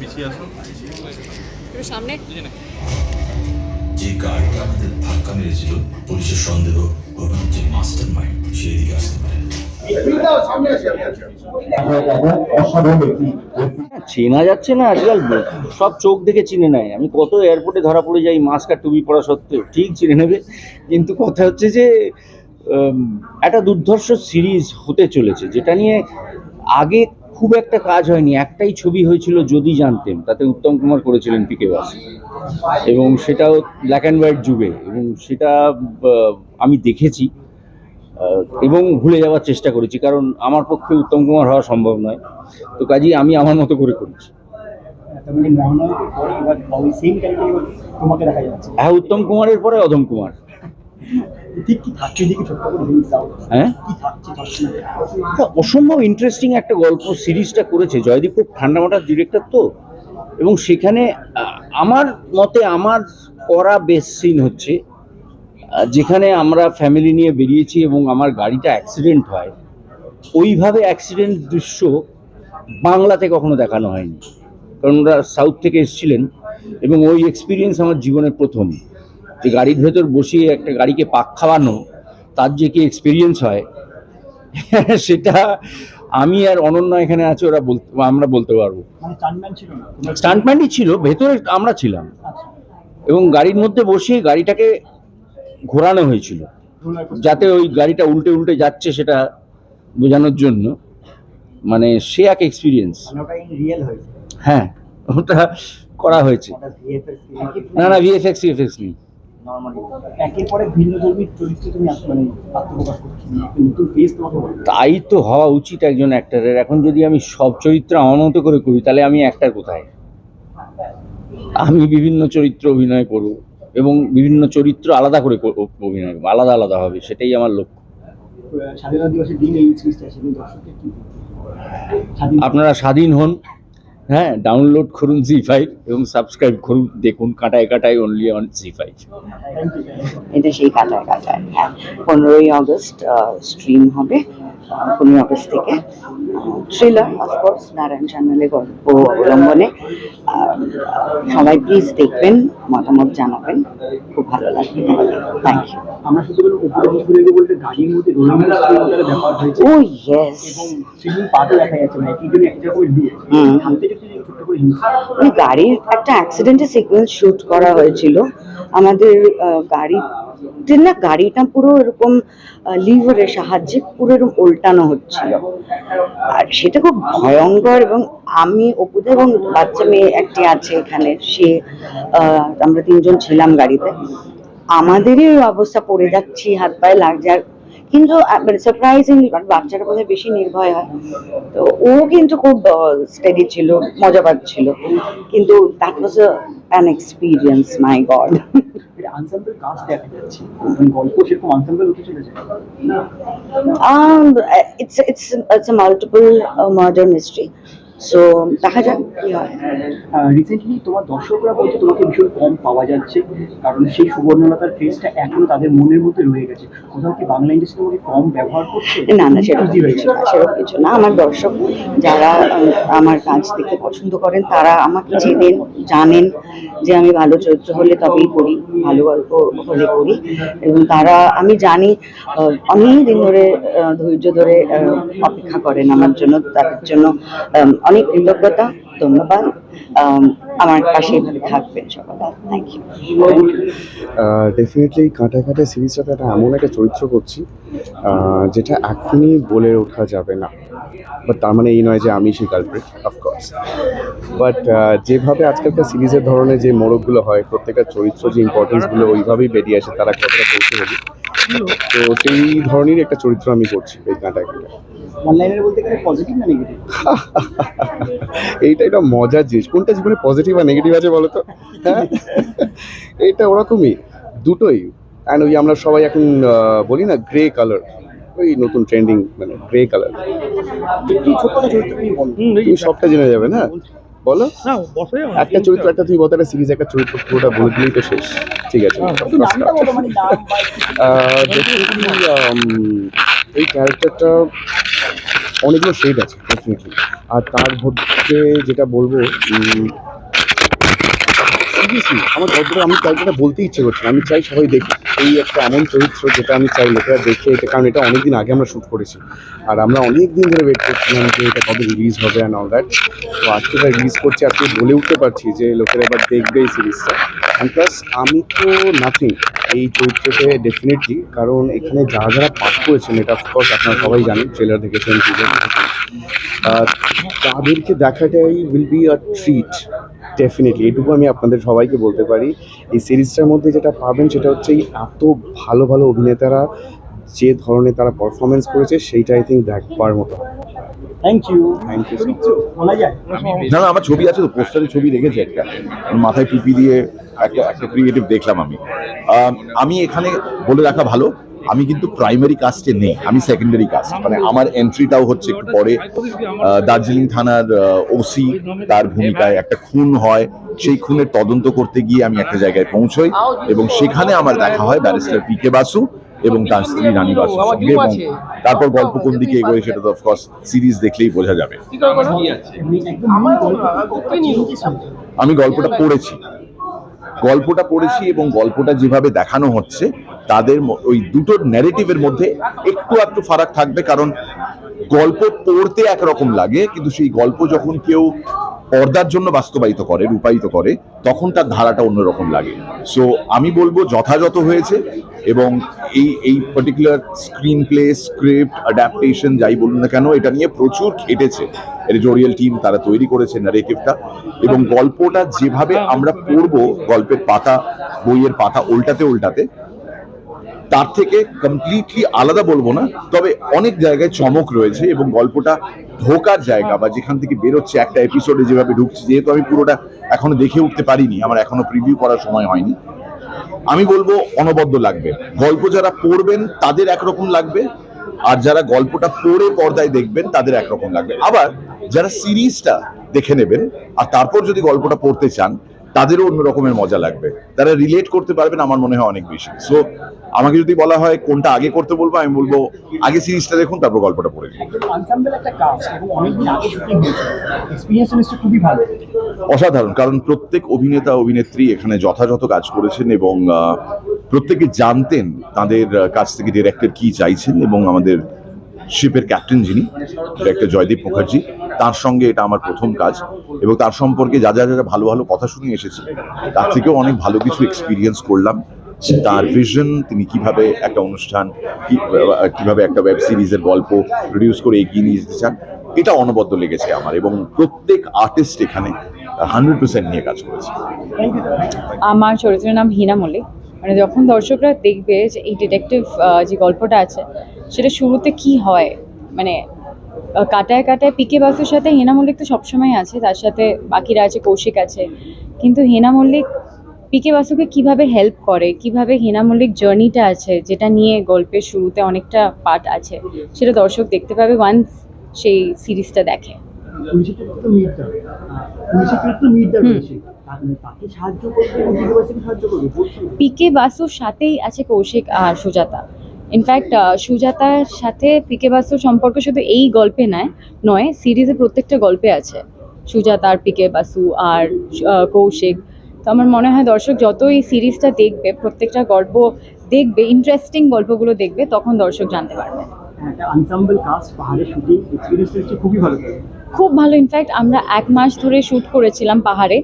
পিছিয়ে সামনে। যে গাড়িটা আমাদের ধাক্কা মেরেছিল পুলিশের সন্দেহ যে মাস্টার মাইন্ড সে এদিকে আসতে পারে চেনা যাচ্ছে না আজকাল সব চোখ দেখে চিনে নেয়। আমি কত এয়ারপোর্টে ধরা পড়ে যাই মাস্ক আর টুপি পরা সত্ত্বেও ঠিক চিনে নেবে। কিন্তু কথা হচ্ছে যে একটা দুর্ধর্ষ সিরিজ হতে চলেছে যেটা নিয়ে আগে খুব একটা কাজ হয়নি। একটাই ছবি হয়েছিল যদি জানতেন তাতে উত্তম কুমার করেছিলেন পিকে বাস এবং সেটাও ব্ল্যাক অ্যান্ড হোয়াইট যুগে। এবং সেটা আমি দেখেছি। এবং ভুলে যাওয়ার চেষ্টা করেছি কারণ আমার পক্ষে উত্তম কুমার হওয়া সম্ভব নয়। তো কাজেই আমি আমার মতো করে করেছি। তার মানে হ্যাঁ উত্তম কুমারের পরে অধম কুমার। হ্যাঁ? অসম্ভব ইন্টারেস্টিং একটা গল্প সিরিজটা করেছে জয়দীপ খুব ঠান্ডা মাথার ডিরেক্টর তো। এবং সেখানে আমার মতে আমার করা বেস্ট সিন হচ্ছে যেখানে আমরা ফ্যামিলি নিয়ে বেরিয়েছি এবং আমার গাড়িটা অ্যাক্সিডেন্ট হয়। ওইভাবে অ্যাক্সিডেন্ট দৃশ্য বাংলাতে কখনো দেখানো হয়নি। কারণ ওরা সাউথ থেকে এসেছিলেন এবং ওই এক্সপিরিয়েন্স আমার জীবনের প্রথম। যে গাড়ির ভেতর বসিয়ে একটা গাড়িকে পাক খাওয়ানো তার যে কি এক্সপিরিয়েন্স হয় সেটা আমি আর অনন্যা এখানে আছে ওরা বলতে আমরা বলতে পারব। মানে স্টান্টম্যান ছিল স্টান্টম্যানই ছিল ভেতরে আমরা ছিলাম। আচ্ছা। এবং গাড়ির মধ্যে বসিয়ে গাড়িটাকে ঘোরানো হয়েছিল যাতে ওই গাড়িটা উল্টে উল্টে যাচ্ছে সেটা বোঝানোর জন্য। মানে সে এক এক্সপিরিয়েন্স মানে হ্যাঁ ওটা করা হয়েছে। না না ভিএফএক্স ভিএফএক্স নেই। নর্মালি একের পরে ভিন্ন ধর্মীর চরিত্রে তুমি মানে আত্মপ্রকাশ করছ। নতুন ফেস তোমাকে তাই তো হওয়া উচিত একজন অ্যাক্টারের এখন যদি আমি সব চরিত্র মতো করে করি তাহলে আমি অ্যাক্টার কোথায়? আমি বিভিন্ন চরিত্র অভিনয় করব এবং বিভিন্ন চরিত্র আলাদা করে অভিনয় করব। আলাদা আলাদা হবে সেটাই আমার লক্ষ্য। আপনারা স্বাধীন হন। হ্যাঁ ডাউনলোড করুন জি ফাইভ এবং সাবস্ক্রাইব করুন। দেখুন কাটায় কাটায় অনলি অন জি ফাইভ এটা সেই কাটায় কাটায় হ্যাঁ। পনেরোই আগস্ট স্ট্রিম হবে। আগস্ট থেকে থ্রিলার অফকোর্স নারায়ণ চ্যানেলে গল্প অবলম্বনে সবাই প্লিজ দেখবেন মতামত জানাবেন খুব ভালো লাগবে। থ্যাংক ইউ আমরা বলতে গাড়ির মধ্যে ব্যাপার হয়েছে। ও ইয়েস দেখা যাচ্ছে মানে গাড়ির একটা অ্যাক্সিডেন্টের সিকোয়েন্স শুট করা হয়েছিল। আমাদের আহ, গাড়িতে না, গাড়িটা পুরো এরকম লিভারের সাহায্যে পুরো এরকম উল্টানো হচ্ছিল। আর সেটা খুব ভয়ঙ্কর এবং আমি অপুদা এবং বাচ্চা মেয়ে একটি আছে এখানে, সে আমরা তিনজন ছিলাম গাড়িতে। আমাদেরই অবস্থা, পড়ে যাচ্ছি, হাত পায়ে লাগছে আর কিন্তু সারপ্রাইজিংলি কারণ বাচ্চারা বোধহয় বেশি নির্ভয় হয়। তো ও কিন্তু খুব স্টেডি ছিল, মজা পাচ্ছিল। কিন্তু that was an experience my god আনসাম্বল কাজ দেখা যাচ্ছে মানে গল্প সেরকম আনসাম্বল হতে চলেছে um, it's it's it's a multiple uh, murder mystery So দেখা যাক কি হয়। রিসেন্টলি তোমার দর্শকরা বলছে তোমাকে ভীষণ কম পাওয়া যাচ্ছে কারণ সেই সুবর্ণলতার ফেসটা এখনও তাদের মনের মধ্যে রয়ে গেছে। কোথাও কি বাংলা ইন্ডাস্ট্রি তোমাকে কম ব্যবহার করছে? না না সেরকম হয়ে কিছু না সেরকম কিছু না। আমার দর্শক যারা আমার কাজ দেখতে পছন্দ করেন তারা আমাকে চেনেন জানেন যে আমি ভালো চরিত্র হলে তবেই করি ভালো গল্প হলে করি। এবং তারা আমি জানি অনেক দিন ধরে ধৈর্য ধরে অপেক্ষা করেন আমার জন্য তাদের জন্য অনেক কৃতজ্ঞতা ধন্যবাদ উম, আমার পাশে এভাবে থাকবেন থ্যাংক ইউ ডেফিনেটলি কাঁটা কাঁটা সিরিজটাতে একটা এমন একটা চরিত্র করছি যেটা এখনই বলে ওঠা যাবে না। বাট তার মানে এই নয় যে আমি সেই কালপ্রিট অফকোর্স বাট যেভাবে আজকালকার সিরিজের ধরনের যে মোড়কগুলো হয় প্রত্যেকটা চরিত্র যে ইম্পর্টেন্সগুলো ওইভাবেই বেরিয়ে আসে তারা কতটা পৌঁছে হবে তো সেই ধরনেরই একটা চরিত্র আমি করছি এই কাঁটা কাঁটা অনলাইনের বলতে গেলে পজিটিভ না নেগেটিভ এইটা একটা মজার জিনিস। কোনটা জীবনে পজিটিভ আর নেগেটিভ আছে বলো তো? হ্যাঁ? এটা ওরকমই দুটোই। অ্যান্ড ওই আমরা সবাই এখন বলি না গ্রে কালার ওই নতুন ট্রেন্ডিং মানে গ্রে কালার তুমি সবটা জেনে যাবে না? বলো। একটা চরিত্র একটা তুমি বলতে একটা সিরিজ একটা চরিত্র পুরোটা বলে দিলেই তো শেষ। ঠিক আছে বলো মানে এই ক্যারেক্টারটা অনেকগুলো শেড আছে ডেফিনেটলি আর তার মধ্যে যেটা বলব সিরিয়াসলি আমার গল্পটা আমি গল্পটা বলতে ইচ্ছে করছে। আমি চাই সবাই দেখি এই একটা এমন চরিত্র যেটা আমি চাই লোকেরা দেখে এটা, কারণ এটা অনেক দিন আগে আমরা শ্যুট করেছি। আর আমরা অনেক দিন ধরে ওয়েট করছিলাম যে এটা কবে রিলিজ হবে অ্যান্ড অল দ্যাট তো আজকে এটা রিলিজ করছি, আজকে বলে উঠতে পারছি যে লোকেরা এবার দেখবে এই সিরিজটা অ্যান্ড প্লাস আমি তো নাথিং এই চরিত্রতে ডেফিনেটলি কারণ এখানে যারা যারা পাঠ করেছেন, এটা অফকোর্স আপনারা সবাই জানেন ট্রেলার দেখেছেন টিজার দেখেছেন। তাদেরকে দেখাটাই will be a treat definitely এটুকু আমি আপনাদের সবাইকে বলতে পারি। এই সিরিজটার মধ্যে যেটা পাবেন সেটা হচ্ছে এই এত ভালো ভালো অভিনেতারা যে ধরনের তারা পারফরমেন্স করেছে সেইটা আই থিঙ্ক দেখবার মতো। থ্যাংক ইউ বলা যায়। না না আমার ছবি আছে তো পোস্টারে ছবি রেখেছে একটা। মাথায় টুপি দিয়ে একটা একটা ক্রিয়েটিভ দেখলাম আমি। আমি এখানে বলে রাখা ভালো। আমি কিন্তু প্রাইমারি কাস্টে নেই আমি সেকেন্ডারি কাস্ট মানে আমার এন্ট্রিটাও হচ্ছে একটু পরে দার্জিলিং থানার ওসি তার ভূমিকায় একটা খুন হয় সেই খুনের তদন্ত করতে গিয়ে আমি একটা জায়গায় পৌঁছই এবং সেখানে আমার দেখা হয় ব্যারিস্টার পি কে বাসু এবং তার স্ত্রী রানী সঙ্গে এবং তারপর গল্প কোন দিকে এগোয় সেটা তো অফকোর্স সিরিজ দেখলেই বোঝা যাবে? আমি গল্পটা পড়েছি। গল্পটা পড়েছি এবং গল্পটা যেভাবে দেখানো হচ্ছে, তাদের ওই দুটোর ন্যারেটিভের মধ্যে একটু একটু ফারাক থাকবে, কারণ গল্প পড়তে একরকম লাগে, কিন্তু সেই গল্প যখন কেউ পর্দার জন্য বাস্তবায়িত করে রূপায়িত করে তখন তার ধারাটা অন্যরকম লাগে। সো আমি বলব যথাযথ হয়েছে এবং এই এই particular screenplay script adaptation যাই বলুন না কেন এটা নিয়ে প্রচুর খেটেছে। এডিটোরিয়াল টিম তারা তৈরি করেছে ন্যারেটিভটা এবং গল্পটা যেভাবে আমরা পড়ব গল্পের পাতা বইয়ের পাতা উল্টাতে উল্টাতে তার থেকে কমপ্লিটলি আলাদা বলব না, তবে অনেক জায়গায় চমক রয়েছে এবং গল্পটা ঢোকার জায়গা বা যেখান থেকে বেরোচ্ছে একটা এপিসোডে যেভাবে ঢুকছে, যেহেতু আমি পুরোটা এখনও দেখে উঠতে পারিনি, আমার এখনও প্রিভিউ করার সময় হয়নি। আমি বলব অনবদ্য লাগবে। গল্প যারা পড়বেন, তাদের একরকম লাগবে, আর যারা গল্পটা পড়ে পর্দায় দেখবেন, তাদের একরকম লাগবে। আবার যারা সিরিজটা দেখে নেবেন, আর তারপর যদি গল্পটা পড়তে চান তাদেরও অন্য রকমের মজা লাগবে। তারা রিলেট করতে পারবেন আমার মনে হয় অনেক বেশি। সো আমাকে যদি বলা হয় কোনটা আগে করতে বলব আমি বলব আগে সিরিজটা দেখুন তারপর গল্পটা পড়ে অসাধারণ কারণ প্রত্যেক অভিনেতা অভিনেত্রী এখানে যথাযথ কাজ করেছেন এবং প্রত্যেকে জানতেন তাদের কাছ থেকে ডিরেক্টর কি চাইছেন এবং আমাদের শিপের ক্যাপ্টেন যিনি ডিরেক্টর জয়দীপ মুখার্জি, তার সঙ্গে এটা আমার প্রথম কাজ এবং তার সম্পর্কে যা যা যা যা ভালো ভালো কথা শুনে এসেছি, তার থেকেও অনেক ভালো কিছু এক্সপিরিয়েন্স করলাম। তার ভিশন তিনি কীভাবে একটা অনুষ্ঠান কীভাবে একটা ওয়েব সিরিজের গল্প প্রডিউস করে এগিয়ে নিয়ে যেতে চান, এটা অনবদ্য লেগেছে আমার এবং প্রত্যেক আর্টিস্ট এখানে হান্ড্রেড পার্সেন্ট নিয়ে কাজ করেছে। আমার চরিত্রের নাম হিনা মল্লিক। মানে যখন দর্শকরা দেখবে যে এই ডিটেকটিভ যে গল্পটা আছে সেটা শুরুতে কি হয়? মানে কাটায় কাটায় পিকে বাসুর সাথে হেনা মল্লিক তো সবসময় আছে তার সাথে বাকিরা আছে কৌশিক আছে। কিন্তু হেনা মল্লিক পিকে বাসুকে কীভাবে হেল্প করে? কীভাবে হেনা মল্লিক জার্নিটা আছে যেটা নিয়ে গল্পের শুরুতে অনেকটা পার্ট আছে সেটা দর্শক দেখতে পাবে ওয়ান্স সেই সিরিজটা দেখে। পিকে বাসুর সাথেই আছে কৌশিক আর সুজাতা। ইনফ্যাক্ট সুজাতার সাথে পিকে বাসুর সম্পর্ক শুধু এই গল্পে নয় নয় সিরিজে প্রত্যেকটা গল্পে আছে। সুজাতা আর পিকে বাসু আর কৌশিক। তো আমার মনে হয় দর্শক যত এই সিরিজটা দেখবে প্রত্যেকটা গল্প দেখবে ইন্টারেস্টিং গল্পগুলো দেখবে তখন দর্শক জানতে পারবে। থাকে খুব ভালো ইনফ্যাক্ট আমরা এক মাস ধরে শ্যুট করেছিলাম পাহাড়ে।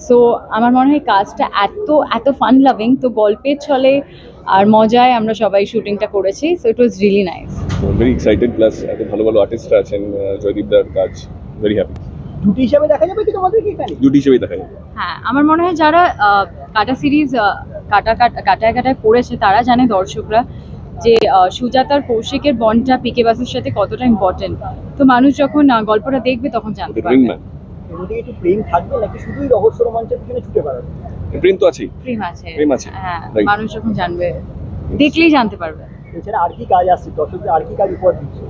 সো আমার মনে হয় কাজটা এত এত ফান লাভিং তো গল্পের ছলে আর মজায় আমরা সবাই শুটিংটা করেছি so it was really nice very excited plus এত ভালো ভালো আর্টিস্টরা আছেন জয়দীপ দার কাজ ভেরি হ্যাপি জুটি হিসাবে দেখা যাবে কি তোমাদেরকে এখানে? জুটি হিসেবেই দেখা যায় হ্যাঁ আমার মনে হয় যারা আহ, কাটা সিরিজ কাটা কাটা কাটায় কাটায় করেছে তারা জানে দর্শকরা যে আহ, সুজাতার কৌশিকের বন্ডটা পিকে বাসুর সাথে কতটা ইম্পর্টেন্ট তো মানুষ যখন গল্পটা দেখবে তখন জানতে পারবে। একটু প্রেম থাকবে নাকি শুধুই রহস্য রোমাঞ্চের পিছনে ছুটে বেড়াবে? প্রেম তো আছেই। প্রেম আছে। প্রেম আছে, হ্যাঁ মানুষ যখন জানবে দেখলেই জানতে পারবে। এছাড়া আর কি কাজ আসছে দর্শকদের আর কি কাজ উপহার দিচ্ছে?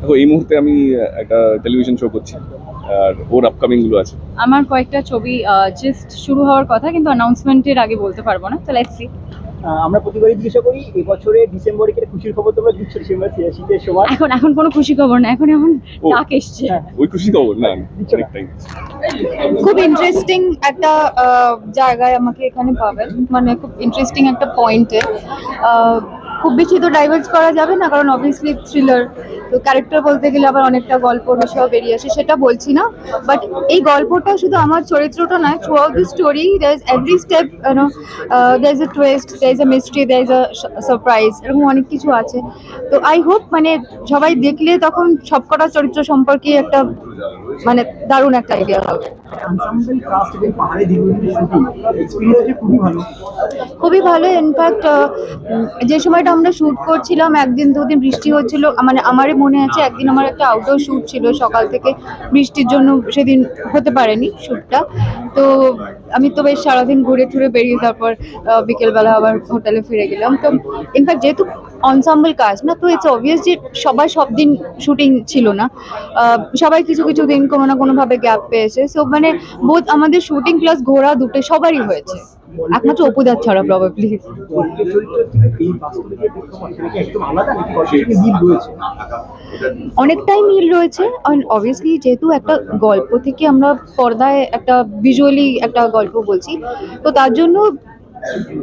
দেখো এই মুহূর্তে আমি একটা টেলিভিশন শো করছি আর ওর আপকামিংগুলো আছে। আমার কয়েকটা ছবি জাস্ট শুরু হওয়ার কথা কিন্তু অ্যানাউন্সমেন্টের আগে বলতে পারব না তো লেটস সি আমরা প্রতিবারই জিজ্ঞাসা করি এবছরে ডিসেম্বরে কি খুশির খবর তোমরা দিচ্ছ? ডিসেম্বর শীতের সময় এখন এখন কোনো খুশি খবর না এখন এখন। ডাক এসছে। ওই খুশি খবর না খুব ইন্টারেস্টিং একটা জায়গায় আমাকে এখানে পাবেন। মানে খুব ইন্টারেস্টিং একটা পয়েন্টে খুব বেশি তো ডাইভার্স করা যাবে না কারণ অবভিয়াসলি থ্রিলার তো ক্যারেক্টার বলতে গেলে আবার অনেকটা গল্প বিষয় বেরিয়ে আসে সেটা বলছি না। বাট এই গল্পটা শুধু আমার চরিত্রটা নয় throughout the story there is every step you know there is a twist there is a mystery there is a surprise এরকম অনেক কিছু আছে। তো আই হোপ মানে সবাই দেখলে তখন সবকটা চরিত্র সম্পর্কে একটা মানে দারুণ একটা আইডিয়া হবে। খুবই ভালো। খুবই ভালো ইনফ্যাক্ট যে সময়টা আমরা শ্যুট করছিলাম, একদিন দুদিন বৃষ্টি হচ্ছিল মানে আমারই মনে আছে, একদিন আমার একটা আউটডোর শ্যুট ছিল সকাল থেকে। বৃষ্টির জন্য সেদিন হতে পারেনি শ্যুটটা তো আমি তো বেশ সারাদিন ঘুরে টুরে বেরিয়ে তারপর বিকেলবেলা আবার হোটেলে ফিরে গেলাম। তো ইনফ্যাক্ট যেহেতু অনসাম্বল কাজ না, তো ইটস অবভিয়াস যে সবাই সব দিন শুটিং ছিল না। সবাই কিছু কিছু দিন কোনো না কোনোভাবে গ্যাপ পেয়েছে। সো মানে বোধ আমাদের শুটিং প্লাস ঘোরা দুটো সবারই হয়েছে। একমাত্র অপুদার ছাড়া প্রবাবলি এই যে অনেকটাই মিল রয়েছে অবভিয়াসলি যেহেতু একটা গল্প থেকে আমরা পর্দায় একটা ভিজুয়ালি একটা গল্প বলছি, তো তার জন্য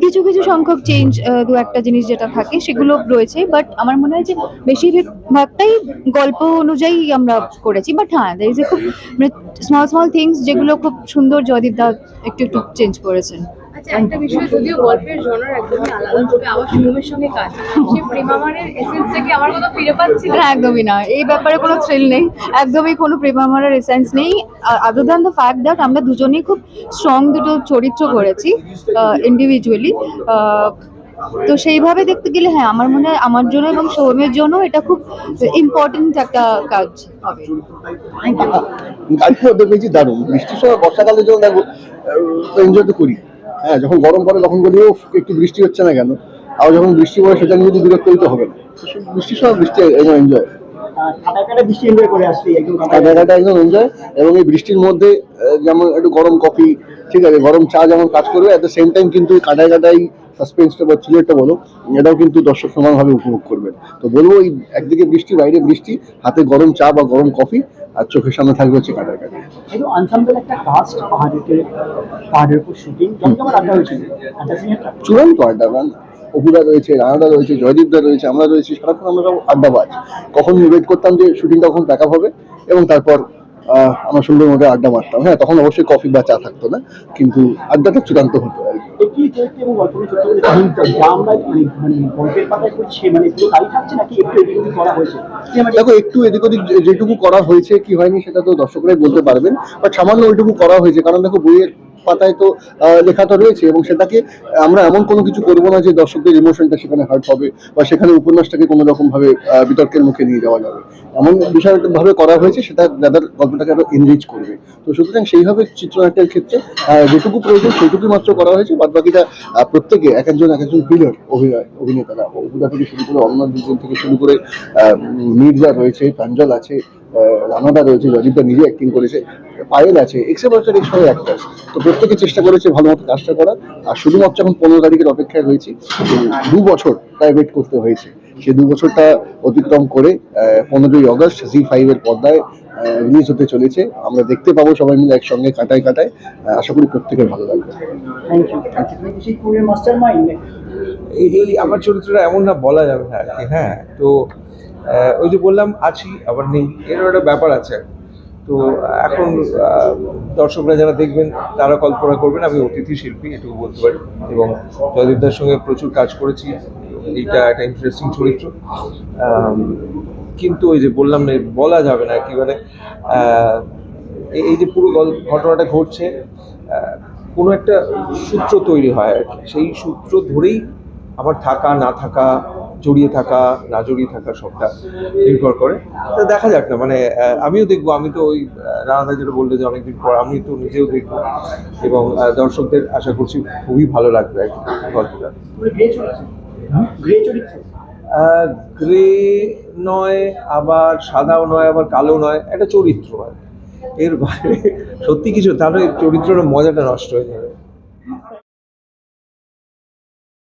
কিছু কিছু সংখ্যক চেঞ্জ দু একটা জিনিস যেটা থাকে সেগুলো রয়েছে বাট আমার মনে হয় যে বেশিরভাগটাই গল্প অনুযায়ী আমরা করেছি বাট হ্যাঁ দ্যার ইজ এ খুব স্মল স্মল থিংস যেগুলো খুব সুন্দর জয়দীপ দা একটু একটু চেঞ্জ করেছেন। আচ্ছা একটা বিষয় যদিও গল্পের জনার একদমই আলাদা তবে আবার সঙ্গে কাজ। সেই প্রেমামারের এসেন্সটাকে আমার কথা ফিরে পাচ্ছি না। একদমই না। এই ব্যাপারে কোনো থ্রিল নেই। একদমই কোনো প্রেমামারার এসেন্স নেই। Other than the fact that আমরা দুজনেই খুব স্ট্রং দুটো চরিত্র করেছি ইন্ডিভিজুয়ালি তো সেইভাবে দেখতে গেলে হ্যাঁ আমার মনে হয় আমার জন্য এবং সৌমের জন্য এটা খুব ইম্পর্টেন্ট একটা কাজ হবে। মধ্যে পেয়েছি দারুণ। বৃষ্টির সময় বর্ষাকালের জন্য দেখো এনজয় তো করি। হ্যাঁ যখন গরম পড়ে তখন বলি একটু বৃষ্টি হচ্ছে না কেন? আবার যখন বৃষ্টি পড়ে সেটা নিয়ে যদি বিরক্ত হবে না। বৃষ্টির সময় বৃষ্টি এনজয় কাটা কাটা একদম কাটা এনজয় এবং এই বৃষ্টির মধ্যে যেমন একটু গরম কফি ঠিক আছে গরম চা যেমন কাজ করবে অ্যাট দ্য সেম টাইম কিন্তু কাটায় কাটাই সাসপেন্সটা বা থ্রিলারটা বলো এটাও কিন্তু দর্শক সমানভাবে উপভোগ করবেন তো বলব এই একদিকে বৃষ্টি বাইরে বৃষ্টি হাতে গরম চা বা গরম কফি আর চোখের সামনে থাকবে হচ্ছে কাটায় কাটায় কিন্তু আনসাম্বল একটা কাস্ট পাহাড়ের উপর শুটিং চূড়ান্ত আড্ডা অপুরা রয়েছে রানাদা রয়েছে জয়দীপদা রয়েছে আমরা রয়েছি সারাক্ষণ আমরা সব আড্ডাবাজ কখন ওয়েট করতাম যে শুটিংটা কখন দেখা হবে? এবং তারপর আমরা সুন্দর মধ্যে আড্ডা মারতাম। হ্যাঁ তখন অবশ্যই কফি বা চা থাকতো না কিন্তু আড্ডাটা চূড়ান্ত হতো আর কি। মানে মানে মানে দেখো একটু এদিক ওদিক যেটুকু করা হয়েছে কি হয়নি সেটা তো দর্শকরাই বলতে পারবেন। বাট সামান্য ওইটুকু করা হয়েছে কারণ দেখো বইয়ের পাতায় তো আহ, লেখাটা রয়েছে এবং সেটাকে আমরা এমন কোনো কিছু করব না যে দর্শকদের ইমোশনটা সেখানে হার্ট হবে বা সেখানে উপন্যাসটাকে কোনো রকম ভাবে বিতর্কের মুখে নিয়ে যাওয়া যাবে। এমন বিষয়টা ভাবে করা হয়েছে সেটা যাদের গল্পটাকে আরও এনরিচ করবে। তো সুতরাং সেইভাবে চিত্রনাট্যের ক্ষেত্রে যেটুকু প্রয়োজন সেইটুকু মাত্র করা হয়েছে। বাদ বাকিটা প্রত্যেকে এক একজন এক একজন পিলার অভিনয় অভিনেতারা অভিনয় থেকে শুরু করে অন্য দুজন থেকে শুরু করে মির্জা রয়েছে প্রাঞ্জল আছে রানাদা রয়েছে রজিতদা নিজে অ্যাক্টিং করেছে পায়েল আছে এক্সেপ্টার এই সবাই অ্যাক্টার তো প্রত্যেকে চেষ্টা করেছে ভালো মতো কাজটা করার। আর শুধুমাত্র এখন পনেরো তারিখের অপেক্ষায় রয়েছি দু বছর প্রায় ওয়েট করতে হয়েছে। সেই দু বছরটা অতিক্রম করে পনেরোই আগস্ট জি ফাইভের পর্দায় রিলিজ হতে চলেছে। আমরা দেখতে পাবো সবাই মিলে একসঙ্গে কাটায় কাটায়। আশা করি প্রত্যেকের ভালো লাগবে। এই আমার চরিত্রটা এমন না বলা যাবে না আর কি হ্যাঁ? তো ওই যে বললাম, আছি, আবার নেই। এরও একটা ব্যাপার আছে। তো এখন দর্শকরা যারা দেখবেন, তারা কল্পনা করবেন, আমি অতিথি শিল্পী, এটুকু বলতে পারি। এবং জয়দীপদার সঙ্গে প্রচুর কাজ করেছি। এইটা একটা ইন্টারেস্টিং চরিত্র। কিন্তু ওই যে বললাম না, বলা যাবে না কি মানে এই- এই যে পুরো গল্প ঘটনাটা ঘটছে কোনো একটা সূত্র তৈরি হয় আর কি। সেই সূত্র ধরেই আমার থাকা, না থাকা জড়িয়ে থাকা না জড়িয়ে থাকা সবটা নির্ভর করে। তো দেখা যাক না মানে আমিও দেখব। আমি তো ওই রানাদা যেটা বলল যে অনেকদিন পর আমি তো নিজেও দেখব। এবং দর্শকদের আশা করছি খুবই ভালো লাগবে আর কি গল্পটা। গ্রে চরিত্র? গ্রে গ্রে নয় আবার সাদাও নয় আবার কালো নয় একটা চরিত্র আর এর বাইরে সত্যি কিছু তাহলে চরিত্রের মজাটা নষ্ট হয়ে যাবে।